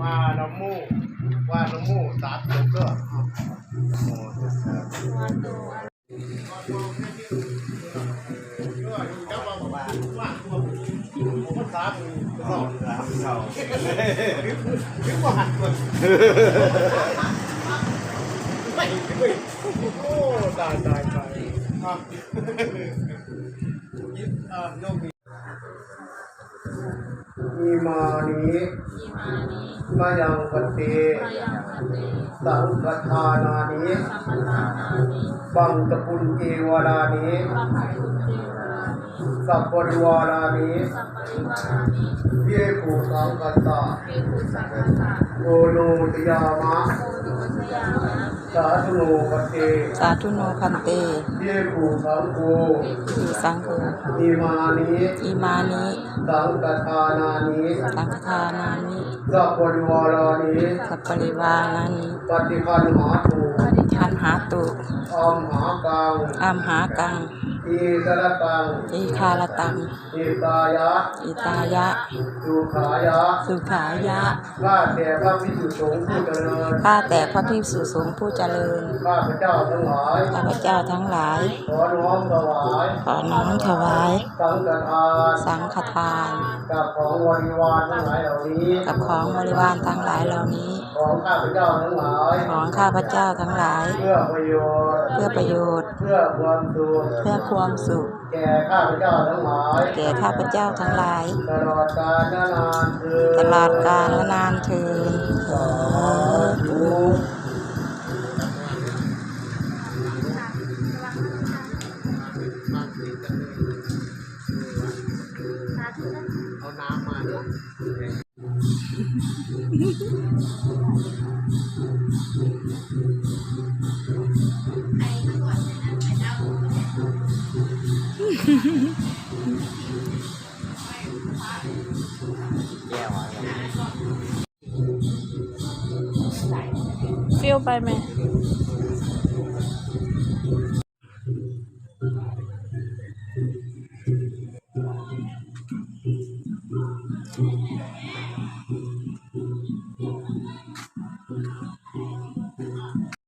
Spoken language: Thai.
ว่าน้ำมูกว่าน้ำมูกสามตัวก็โอ้สาธุก็ว่าว่าว่าตัวผมก็สาธุก็เขาถึงว่าหันคนไม่ไม่โอ้ตายตายตายอะยึดอะโยมมีมานี้ อิมานิมายังปฏิมายังพันเตสังฆทานานิสัมปทานานิบังตะปุลเกวรานิปัปปุเตวรานิสัพปริวารานิสัมปริวารานิเยภูสังกัสสะภิกขุสังฆสะโอโนตยามะโมตุ สยามะสาธุโนปฏิสาธุโนพันเตเยภูสังโฆอิสังโฆอิมานิอิมานิสังฆทานานิสังฆทานานิสัพปริวารานิสัพปริวานานิปฏิคันหาตุคันหาตุอัมหากังอัมหากัง อีสรตังอีคาลตังอิตายะ อิตายะ สุขายะ สุขายะ ข้าแต่พระพิสุสงฆ์ผู้เจริญ ข้าแต่พระภิกษุสงฆ์ผู้เจริญ ข้าพเจ้าทั้งหลาย ข้าพเจ้าทั้งหลาย ขอน้อมถวาย ขอน้อมถวาย สังฆทาน สังฆทาน กับของบริวารทั้งหลายเหล่านี้ กับของบริวารทั้งหลายเหล่านี้ ของข้าพเจ้าทั้งหลาย ของข้าพเจ้าทั้งหลาย เพื่อประโยชน์ เพื่อประโยชน์ เพื่อความสุขเพื่อความสุข แก่ข้าพเจ้าทั้งหลายแก่ข้าพเจ้าทั้งหลาย ตลอดกาลนานเถิดตลอดกาลและนานเทินสาธุเอาน้ำมาเนี่ยเปรี้ไปไหม